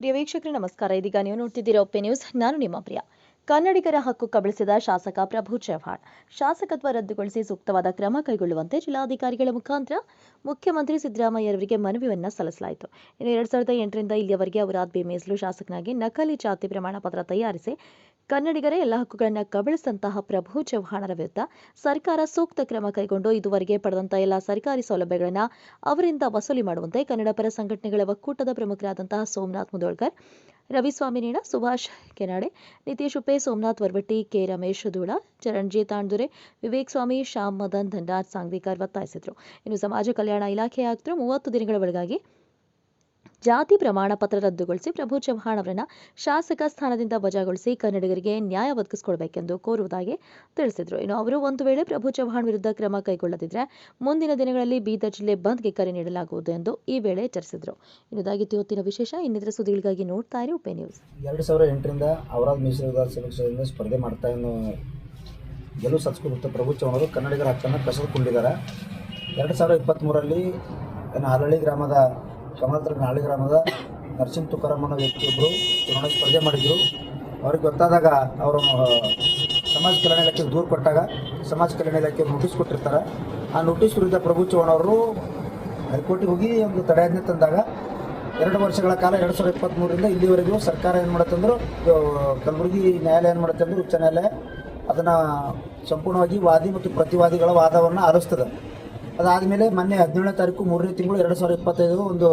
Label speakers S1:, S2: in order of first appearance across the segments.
S1: ಪ್ರಿಯ ವೀಕ್ಷಕರೇ, ನಮಸ್ಕಾರ. ಇದೀಗ ನೀವು ನೋಡ್ತಿದ್ದೀರಾ ಒಪ್ಪೆ ನ್ಯೂಸ್. ನಾನು ನಿಮ್ಮ ಪ್ರಿಯ. ಕನ್ನಡಿಗರ ಹಕ್ಕು ಕಬಳಿಸಿದ ಶಾಸಕ ಪ್ರಭು ಚವ್ಹಾಣ್. ಶಾಸಕತ್ವ ರದ್ದುಗೊಳಿಸಿ ಸೂಕ್ತವಾದ ಕ್ರಮ ಕೈಗೊಳ್ಳುವಂತೆ ಜಿಲ್ಲಾಧಿಕಾರಿಗಳ ಮುಖಾಂತರ ಮುಖ್ಯಮಂತ್ರಿ ಸಿದ್ದರಾಮಯ್ಯರವರಿಗೆ ಮನವಿಯನ್ನ ಸಲ್ಲಿಸಲಾಯಿತು. ಇನ್ನು ಎರಡ್ ಸಾವಿರದ ಎಂಟರಿಂದ ಇಲ್ಲಿಯವರೆಗೆ ಅವರಾದ್ ಬಿ ಮೀಸಲು ಶಾಸಕನಾಗಿ ನಕಲಿ ಜಾತಿ ಪ್ರಮಾಣ ಪತ್ರ ತಯಾರಿಸಿ ಕನ್ನಡಿಗರ ಎಲ್ಲ ಹಕ್ಕುಗಳನ್ನು ಕಬಳಿಸಿದಂತಹ ಪ್ರಭು ಚವ್ಹಾಣರ ವಿರುದ್ಧ ಸರ್ಕಾರ ಸೂಕ್ತ ಕ್ರಮ ಕೈಗೊಂಡು ಇದುವರೆಗೆ ಪಡೆದಂತಹ ಎಲ್ಲ ಸರ್ಕಾರಿ ಸೌಲಭ್ಯಗಳನ್ನು ಅವರಿಂದ ವಸೂಲಿ ಮಾಡುವಂತೆ ಕನ್ನಡ ಪರ ಸಂಘಟನೆಗಳ ಒಕ್ಕೂಟದ ಪ್ರಮುಖರಾದಂತಹ ಸೋಮನಾಥ್ ಮುದೋಳ್ಕರ್, ರವಿಸ್ವಾಮಿ ನೀಣ, ಸುಭಾಷ್ ಕೆನಾಡೆ, ನಿತೀಶ್ ಉಪೆ ಸೋಮನಾಥ್ ವರ್ಬಟ್ಟಿ ಕೆ ರಮೇಶ್ ಧೂಳ ಚರಣ್ಜಿ ತಾಂಡುರೆ ವಿವೇಕ್ ಸ್ವಾಮಿ, ಶ್ಯಾಮ್ ಮದನ್, ಧನ್ರಾಜ್ ಸಾಂಗ್ವಿಕರ್ ಒತ್ತಾಯಿಸಿದರು. ಇನ್ನು ಸಮಾಜ ಕಲ್ಯಾಣ ಇಲಾಖೆ ಆಗ್ತರು ಮೂವತ್ತು ದಿನಗಳ ಒಳಗಾಗಿ ಜಾತಿ ಪ್ರಮಾಣ ಪತ್ರ ರದ್ದುಗೊಳಿಸಿ ಪ್ರಭು ಚವ್ಹಾಣ್ ಅವರನ್ನ ಶಾಸಕ ಸ್ಥಾನದಿಂದ ವಜಾಗೊಳಿಸಿ ಕನ್ನಡಿಗರಿಗೆ ನ್ಯಾಯ ಒದಗಿಸಿಕೊಡಬೇಕೆಂದು ಕೋರುವುದಾಗಿ ತಿಳಿಸಿದರು. ಇನ್ನು ಅವರು ಒಂದು ವೇಳೆ ಪ್ರಭು ಚವ್ಹಾಣ್ ವಿರುದ್ಧ ಕ್ರಮ ಕೈಗೊಳ್ಳದಿದ್ದರೆ ಮುಂದಿನ ದಿನಗಳಲ್ಲಿ ಬೀದರ್ ಜಿಲ್ಲೆ ಬಂದ್ಗೆ ಕರೆ ನೀಡಲಾಗುವುದು ಎಂದು ಈ ವೇಳೆ ಎಚ್ಚರಿಸಿದರು. ಇನ್ನದಾಗಿತ್ತು ಇವತ್ತಿನ ವಿಶೇಷ? ಇನ್ನಿತರ ಸುದ್ದಿಗಳಿಗಾಗಿ ನೋಡ್ತಾ ಇರಿ ಉಪೆ ನ್ಯೂಸ್.
S2: ಎರಡು ಸಾವಿರ ಎಂಟರಿಂದ ಅವರಾದ ಮೀಸಲು ಸ್ಪರ್ಧೆ ಮಾಡ್ತಾ ಗೆಲುವು ಸತ್ಸ್ಕೊಬಿಟ್ಟು ಪ್ರಭು ಚೌಹಾಣರು ಕನ್ನಡಿಗರ ಹಕ್ಕನ್ನು ಕಸಿದುಕೊಂಡಿದ್ದಾರೆ ಎರಡು ಸಾವಿರದ ಇಪ್ಪತ್ತ್ಮೂರರಲ್ಲಿ ನನ್ನ ಗ್ರಾಮದ ಕಮಲತ್ರ ನಾಳಿ ಗ್ರಾಮದ ನರಸಿಂಹ ಅನ್ನೋ ವ್ಯಕ್ತಿಯೊಬ್ಬರು ಚುನಾವಣೆ ಸ್ಪರ್ಧೆ ಮಾಡಿದರು. ಅವ್ರಿಗೆ ಗೊತ್ತಾದಾಗ ಅವರು ಸಮಾಜ ಕಲ್ಯಾಣ ಇಲಾಖೆಗೆ ದೂರು ಕೊಟ್ಟಾಗ ಸಮಾಜ ಕಲ್ಯಾಣ ಇಲಾಖೆ ನೋಟಿಸ್ ಕೊಟ್ಟಿರ್ತಾರೆ. ಆ ನೋಟಿಸ್ ವಿರುದ್ಧ ಪ್ರಭು ಚೌಹಾಣ್ ಅವರು ಹೈಕೋರ್ಟಿಗೆ ಹೋಗಿ ಒಂದು ತಡೆಯಾಜ್ಞೆ ತಂದಾಗ ಎರಡು ವರ್ಷಗಳ ಕಾಲ, ಎರಡು ಸಾವಿರದ ಇಪ್ಪತ್ತ್ಮೂರರಿಂದ ಇಲ್ಲಿವರೆಗೂ ಸರ್ಕಾರ ಏನು ಮಾಡುತ್ತಂದ್ರು ಇದು, ಕಲಬುರಗಿ ನ್ಯಾಯಾಲಯ ಏನು ಮಾಡುತ್ತೆ ಅಂದ್ರೆ, ಉಚ್ಚ ನ್ಯಾಯಾಲಯ ಅದನ್ನು ಸಂಪೂರ್ಣವಾಗಿ ವಾದಿ ಮತ್ತು ಪ್ರತಿವಾದಿಗಳ ವಾದವನ್ನು ಆಲಿಸ್ತದೆ. ಅದಾದಮೇಲೆ ಮೊನ್ನೆ ಹದಿನೇಳನೇ ತಾರೀಕು ಮೂರನೇ ತಿಂಗಳು ಎರಡು ಸಾವಿರದ ಇಪ್ಪತ್ತೈದು ಒಂದು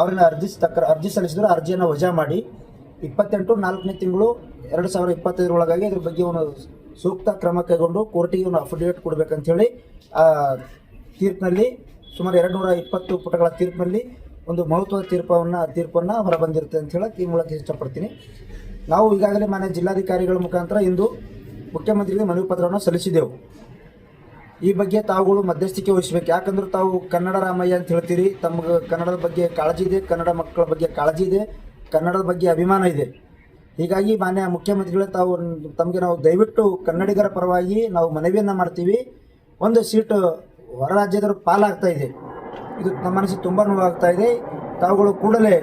S2: ಅವ್ರನ್ನ ಅರ್ಜಿ ತಕ್ಕ, ಅರ್ಜಿ ಸಲ್ಲಿಸಿದ್ರು, ಅರ್ಜಿಯನ್ನು ವಜಾ ಮಾಡಿ. ಇಪ್ಪತ್ತೆಂಟು ನಾಲ್ಕನೇ ತಿಂಗಳು ಎರಡು ಸಾವಿರದ ಇಪ್ಪತ್ತೈದರೊಳಗಾಗಿ ಅದ್ರ ಬಗ್ಗೆ ಒಂದು ಸೂಕ್ತ ಕ್ರಮ ಕೈಗೊಂಡು ಕೋರ್ಟಿಗೆ ಒಂದು ಅಫಿಡೇವಿಟ್ ಆ, ತೀರ್ಪಿನಲ್ಲಿ, ಸುಮಾರು ಎರಡು ನೂರ ಇಪ್ಪತ್ತು ಪುಟಗಳ ತೀರ್ಪಿನಲ್ಲಿ ಒಂದು ಮಹತ್ವದ ತೀರ್ಪವನ್ನು, ತೀರ್ಪನ್ನು ಹೊರಬಂದಿರುತ್ತೆ ಅಂತ ಹೇಳಕ್ಕೆ ಈ ಮೂಲಕ ಇಷ್ಟಪಡ್ತೀನಿ. ನಾವು ಈಗಾಗಲೇ ಮಾನ್ಯ ಜಿಲ್ಲಾಧಿಕಾರಿಗಳ ಮುಖಾಂತರ ಇಂದು ಮುಖ್ಯಮಂತ್ರಿಗೆ ಮನವಿ ಪತ್ರವನ್ನು ಸಲ್ಲಿಸಿದೆವು. ಈ ಬಗ್ಗೆ ತಾವುಗಳು ಮಧ್ಯಸ್ಥಿಕೆ ವಹಿಸಬೇಕು. ಯಾಕಂದ್ರೆ ತಾವು ಕನ್ನಡ ರಾಮಯ್ಯ ಅಂತ ಹೇಳ್ತೀರಿ. ತಮಗೆ ಕನ್ನಡದ ಬಗ್ಗೆ ಕಾಳಜಿ ಇದೆ, ಕನ್ನಡ ಮಕ್ಕಳ ಬಗ್ಗೆ ಕಾಳಜಿ ಇದೆ, ಕನ್ನಡದ ಬಗ್ಗೆ ಅಭಿಮಾನ ಇದೆ. ಹೀಗಾಗಿ ಮಾನ್ಯ ಮುಖ್ಯಮಂತ್ರಿಗಳೇ, ತಾವು ತಮಗೆ ನಾವು ದಯವಿಟ್ಟು ಕನ್ನಡಿಗರ ಪರವಾಗಿ ನಾವು ಮನವಿಯನ್ನು ಮಾಡ್ತೀವಿ. ಒಂದು ಸೀಟು ಹೊರ ರಾಜ್ಯದವರು ಪಾಲಾಗ್ತಾ ಇದೆ. ಇದು ನಮ್ಮ ಮನಸ್ಸಿಗೆ ತುಂಬ ನೋವಾಗ್ತಾ ಇದೆ. ತಾವುಗಳು ಕೂಡಲೇ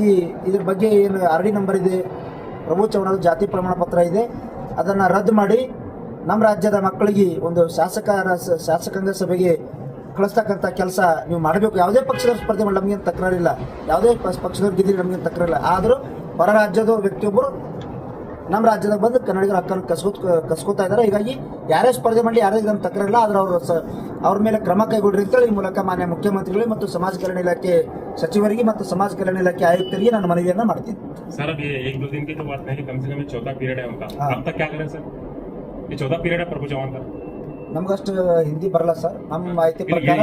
S2: ಈ ಇದ್ರ ಬಗ್ಗೆ ಏನು ಆರ್ ಡಿ ನಂಬರ್ ಇದೆ, ಪ್ರಭು ಚೌಹಾಣದ ಜಾತಿ ಪ್ರಮಾಣ ಪತ್ರ ಇದೆ, ಅದನ್ನು ರದ್ದು ಮಾಡಿ ನಮ್ಮ ರಾಜ್ಯದ ಮಕ್ಕಳಿಗೆ ಒಂದು ಶಾಸಕರ ಶಾಸಕಾಂಗ ಸಭೆಗೆ ಕಳಿಸ್ತಕ್ಕಂಥ ಕೆಲಸ ನೀವು ಮಾಡಬೇಕು. ಯಾವುದೇ ಪಕ್ಷದ ಸ್ಪರ್ಧೆ ಮಾಡಿ ನಮಗೇನು ತಕ್ರಾರಿಲ್ಲ. ಯಾವುದೇ ಪಕ್ಷದವ್ರು ಗೆದ್ದಿರಿ ನಮಗೇನು ತಕ್ರಿಲ್ಲ ಆದರೂ ಹೊರ ರಾಜ್ಯದ ವ್ಯಕ್ತಿಯೊಬ್ಬರು ನಮ್ಮ ರಾಜ್ಯದಾಗ ಬಂದು ಕನ್ನಡಿಗರ ಹಕ್ಕನ್ನು ಕಸ್ಕೋತ್ ಕಸ್ಕೋತಾ ಇದ್ದಾರೆ. ಹೀಗಾಗಿ ಯಾರೇ ಸ್ಪರ್ಧೆ ಮಾಡಲಿ ಯಾರೇ ನಮ್ಮ ತಕರಿಲ್ಲ ಆದ್ರೆ ಅವರು ಸ ಅವ್ರ ಮೇಲೆ ಕ್ರಮ ಕೈಗೊಳ್ಳಿ ಅಂತೇಳಿ ಈ ಮೂಲಕ ಮಾನ್ಯ ಮುಖ್ಯಮಂತ್ರಿಗಳಿಗೆ ಮತ್ತು ಸಮಾಜ ಕಲ್ಯಾಣ ಇಲಾಖೆ ಸಚಿವರಿಗೆ ಮತ್ತು ಸಮಾಜ ಕಲ್ಯಾಣ ಇಲಾಖೆ ಆಯುಕ್ತರಿಗೆ ನಾನು ಮನವಿಯನ್ನು ಮಾಡ್ತೀನಿ.
S3: ಸರ್. ये एक दो दिन की तो बात नहीं कम से कम ये चौथा पीरियड है उनका
S2: हाँ।
S3: अब तक क्या करें सर ये चौथा पीरियड है प्रभु चौहान का
S2: ನಮ್ಗಷ್ಟು ಹಿಂದಿ ಬರಲ್ಲ ಸರ್ ನಮ್ಮ ಮಾಹಿತಿ ಪ್ರಕಾರ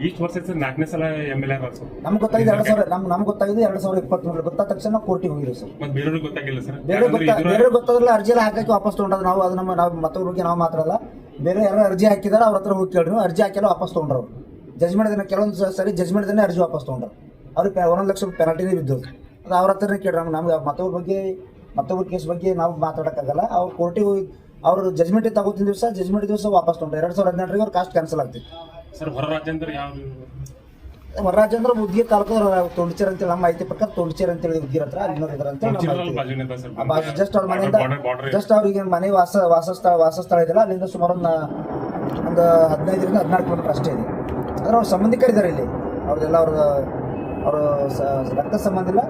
S3: ಈಸ್ಟ್ ವರ್ಷ ನಾಲ್ಕನೇ ಸಲ ಎಮ್ ಎಲ್ ಆರ್ ಸರ್
S2: ನಮ್ಗೆ ಗೊತ್ತಾಗಿದೆ ಎರಡು ಸಾವಿರ ನಮ್ ನಮ್ಗೆ ಗೊತ್ತಾಗಿದೆ ಎರಡು ಸಾವಿರದ ಇಪ್ಪತ್ತ್ಮೂರು ಗೊತ್ತಾದ ತಕ್ಷಣ ಕೋರ್ಟಿಗೆ ಹೋಗಿರಿ ಸರ್
S3: ಮತ್ತೆ ಬೇರೆಯವ್ರಿಗೆ ಗೊತ್ತಾಗಿಲ್ಲ ಸರ್
S2: ಬೇರೆ ಗೊತ್ತಾ ಬೇರೆ ಗೊತ್ತಾದ್ರಲ್ಲ ಅರ್ಜಿ ಎಲ್ಲ ಹಾಕಕ್ಕೆ ವಾಪಸ್ ತೊಗೊಂಡ್ರೆ ನಾವು ಅದು ನಮ್ಮ ನಾವು ಮತ್ತೊಬ್ಬರ ಬಗ್ಗೆ ನಾವು ಮಾತಾಡಲ್ಲ ಬೇರೆ ಯಾರು ಅರ್ಜಿ ಹಾಕಿದಾರೆ ಅವ್ರ ಹತ್ರ ಹೋಗಿ ಕೇಳ್ರಿ ಅರ್ಜಿ ಹಾಕಿಲ್ಲ ವಾಪಸ್ ತೊಗೊಂಡ್ರು ಅವ್ರು ಜಜ್ಮೆಂಟ್ ದಿನ ಕೆಲವೊಂದು ಸ- ಸರಿ ಜಜ್ಮೆಂಟ್ ದಿನ ಅರ್ಜಿ ವಾಪಸ್ ತೊಗೊಂಡ್ರು ಅವ್ರಿಗೆ ಪೆ- ಒಂದೊಂದು ಲಕ್ಷ ಪೆನಾಲ್ಟಿನೇ ಬಿದ್ದು ಅದು ಅವ್ರ ಹತ್ರನೇ ಕೇಳ್ರಿ ನಮ್ಗೆ ನಮ್ಗೆ ಮತ್ತೊಬ್ಬರ ಬಗ್ಗೆ ಮತ್ತೊಬ್ಬರ ಕೇಸ್ ಬಗ್ಗೆ ನಾವು ಮಾತಾಡೋಕ್ಕಾಗಲ್ಲ ಅವ್ರು ಕೋರ್ಟಿಗೆ ಹೋಗಿ ಅವರು ಜಜ್ಮೆಂಟ್ ತಗೋತಿನ ದಿವಸ ಜಜ್ಮೆಂಟ್ ದಿವಸ ವಾಪಸ್ ತೊಗೊಂಡ್ರು. ಎರಡ್ ಸಾವಿರದ ಹದಿನೆಂಟರಿಗೆ ಅವ್ರು ಕಾಸ್ಟ್ ಕ್ಯಾನ್ಸಲ್ ಆಗ್ತಿತ್ತು.
S3: ಸರ್ ಹೊರ ರಾಜ್ಯಾಂತರ ಯಾವ
S2: ಹೊರರಾಜ ಅಂದ್ರೆ ಉದ್ಗಿ ತಾಲೂಕು ತೊಂಡಿಚೇರ್ ಅಂತೇಳಿ ನಮ್ಮ ಮಾಹಿತಿ ಪ್ರಕಾರ ತೊಂಡಿಚೇರ್ ಅಂತೇಳಿ ಉದ್ಗಿರ ಹತ್ರ ಅಂತ ಜಸ್ಟ್ ಅವ್ರ ಮನೆಯಿಂದ ಜಸ್ಟ್ ಅವ್ರಿಗೆ ಮನೆ ವಾಸ ವಾಸಸ್ಥಳ ವಾಸಸ್ಥಳ ಇದೆಯಲ್ಲ ಅಲ್ಲಿಂದ ಸುಮಾರು ಒಂದು ಒಂದು ಹದಿನೈದರಿಂದ ಹದಿನಾಲ್ಕು ಕಿಲೋಮೀಟರ್ ಅಷ್ಟೇ ಇದೆ. ಅಂದ್ರೆ ಅವ್ರ ಸಂಬಂಧಿಕರಿದ್ದಾರೆ ಇಲ್ಲಿ. ಅವ್ರದೆಲ್ಲ ಅವ್ರ ಅವರು ರಕ್ತ ಸಂಬಂಧ ಇಲ್ಲ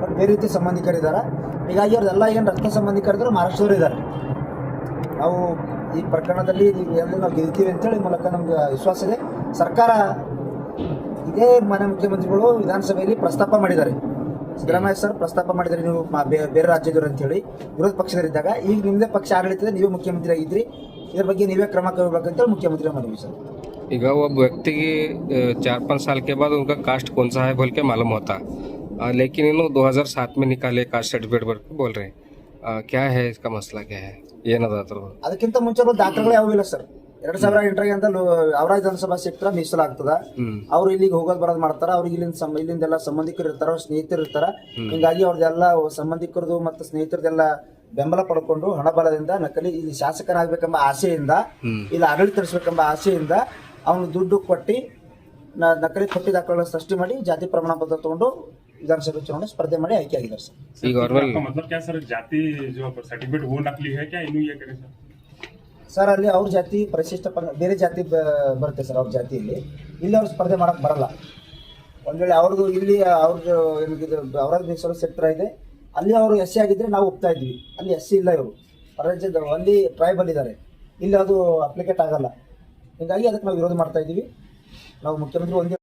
S2: ಬಟ್ ಬೇರೆ ರೀತಿ ಸಂಬಂಧಿಕರಿದ್ದಾರೆ ಹೀಗಾಗಿ ಅವ್ರದೆಲ್ಲ ಏನು ರಕ್ತ ಸಂಬಂಧಿಕರಿದ್ರು ಮಹಾರಾಷ್ಟ್ರದವರು ಇದ್ದಾರೆ ನಾವು ಈ ಪ್ರಕರಣದಲ್ಲಿ ಏನು ನಾವು ಗೆಲ್ತೀವಿ ಅಂತೇಳಿ ಈ ಮೂಲಕ ನಮ್ಗೆ ವಿಶ್ವಾಸ ಇದೆ ಸರ್ಕಾರ ಇದೇ ಮನೆ ಮುಖ್ಯಮಂತ್ರಿಗಳು ವಿಧಾನಸಭೆಯಲ್ಲಿ ಪ್ರಸ್ತಾಪ ಮಾಡಿದ್ದಾರೆ ಸಿದ್ದರಾಮಯ್ಯ ಸರ್ ಪ್ರಸ್ತಾಪ ಮಾಡಿದ್ದಾರೆ ನೀವು ಮ- ಬೇ- ಬೇರೆ ರಾಜ್ಯದವರು ಅಂತೇಳಿ ವಿರೋಧ ಪಕ್ಷದಲ್ಲಿದ್ದಾಗ ಈಗ ನಿಮ್ಮದೇ ಪಕ್ಷ ಆಡಳಿತದ ನೀವೇ ಮುಖ್ಯಮಂತ್ರಿ ಆಗಿದ್ರಿ ಇದ್ರ ಬಗ್ಗೆ ನೀವೇ ಕ್ರಮ ಕೈಗೊಳ್ಬೇಕಂತೇಳಿ ಮುಖ್ಯಮಂತ್ರಿ ಮನವಿ ಸರ್
S4: ಈಗ ಒಬ್ಬ ವ್ಯಕ್ತಿಗೆ अ, चार पाँच साल के बाद उनका कास्ट कौन सा है बोल के मालूम होता अ, लेकिन इन्हों 2007 में निकाले कास्ट सर्टिफिकेट बोल के बोल रहे हैं ಆ, ಕ್ಯಾ ಹೇ ಇಸ್ಕಾ ಮಸ್ಲಾ ಕ್ಯಾ ಹೇ? ಏನದ ಅದ್ರದ್ದು
S2: ಅದಕ್ಕಿಂತ ಮುಂಚೆ ದಾಖಲೆಗಳು ಯಾವ ಇಲ್ಲ ಸರ್. ಎರಡ್ ಸಾವಿರ ಎಂಟರಿಗೆ ಅಂತ ಅವರ ಜನಸಭಾ ಸಿಕ್ತರ ಮೀಸಲಾಗ್ತದ ಅವ್ರು ಇಲ್ಲಿಗೆ ಹೋಗೋದ್ ಬರೋದ್ ಮಾಡ್ತಾರ ಅವ್ರಿಗೆ ಇಲ್ಲಿಂದ ಸಂ- ಇಲ್ಲಿಂದೆಲ್ಲ ಸಂಬಂಧಿಕರು ಇರ್ತಾರ ಅವ್ರ ಸ್ನೇಹಿತರು ಇರ್ತಾರ. ಹಿಂಗಾಗಿ ಅವ್ರದ್ದೆಲ್ಲ ಸಂಬಂಧಿಕರದು ಮತ್ತು ಸ್ನೇಹಿತರದೆಲ್ಲ ಬೆಂಬಲ ಪಡ್ಕೊಂಡು ಹಣ ಬಲದಿಂದ ನಕಲಿ ಇಲ್ಲಿ ಶಾಸಕನಾಗ್ಬೇಕೆಂಬ ಆಸೆಯಿಂದ ಇಲ್ಲಿ ಆಡಳಿತ ನಡೆಸಬೇಕೆಂಬ ಆಸೆಯಿಂದ ಅವನು ದುಡ್ಡು ಕೊಟ್ಟಿ ನಕಲಿ ಕೊಟ್ಟಿ ದಾಖಲೆಗಳ ಸೃಷ್ಟಿ ಮಾಡಿ ಜಾತಿ ಪ್ರಮಾಣ ಪತ್ರ ತಗೊಂಡು ವಿಧಾನಸಭೆ ಚುನಾವಣೆ ಸ್ಪರ್ಧೆ ಮಾಡಿ ಆಯ್ಕೆ ಆಗಿದ್ದಾರೆ ಸರ್
S4: ಈಗ ಅವ್ರ
S3: आपका
S4: ಮೇಲೆ
S3: मतलब क्या सर जाति जो सर्टिफिकेट वो नकली है क्या इन्हू ये करे सर
S2: ಸರ್ ಅಲ್ಲಿ ಅವ್ರ ಜಾತಿ ಪರಿಶಿಷ್ಟ ಪಂಗ ಬೇರೆ ಜಾತಿ ಬ- ಬರುತ್ತೆ ಸರ್ ಅವ್ರ ಜಾತಿಯಲ್ಲಿ ಇಲ್ಲಿ ಅವ್ರು ಸ್ಪರ್ಧೆ ಮಾಡಕ್ಕೆ ಬರಲ್ಲ ಒಂದು ವೇಳೆ ಅವ್ರದ್ದು ಇಲ್ಲಿ ಅವ್ರದ್ದು ಏನಿದೆ ಅವರಾದ ಮೀಸಲು ಸೆಕ್ಟರ್ ಇದೆ ಅಲ್ಲಿ ಅವರು ಎಸ್ ಸಿ ಆಗಿದ್ರೆ ನಾವು ಒಪ್ತಾ ಇದ್ವಿ ಅಲ್ಲಿ ಎಸ್ ಸಿ ಇಲ್ಲ ಇವರು ರಾಜ್ಯದ ಅಲ್ಲಿ ಟ್ರೈಬಲ್ ಇದ್ದಾರೆ ಇಲ್ಲಿ ಅದು ಅಪ್ಲಿಕೇಟ್ ಆಗಲ್ಲ ಹೀಗಾಗಿ ಅದಕ್ಕೆ ನಾವು ವಿರೋಧ ಮಾಡ್ತಾ ಇದ್ದೀವಿ ನಾವು ಮುಖ್ಯಮಂತ್ರಿ ಒಂದೇ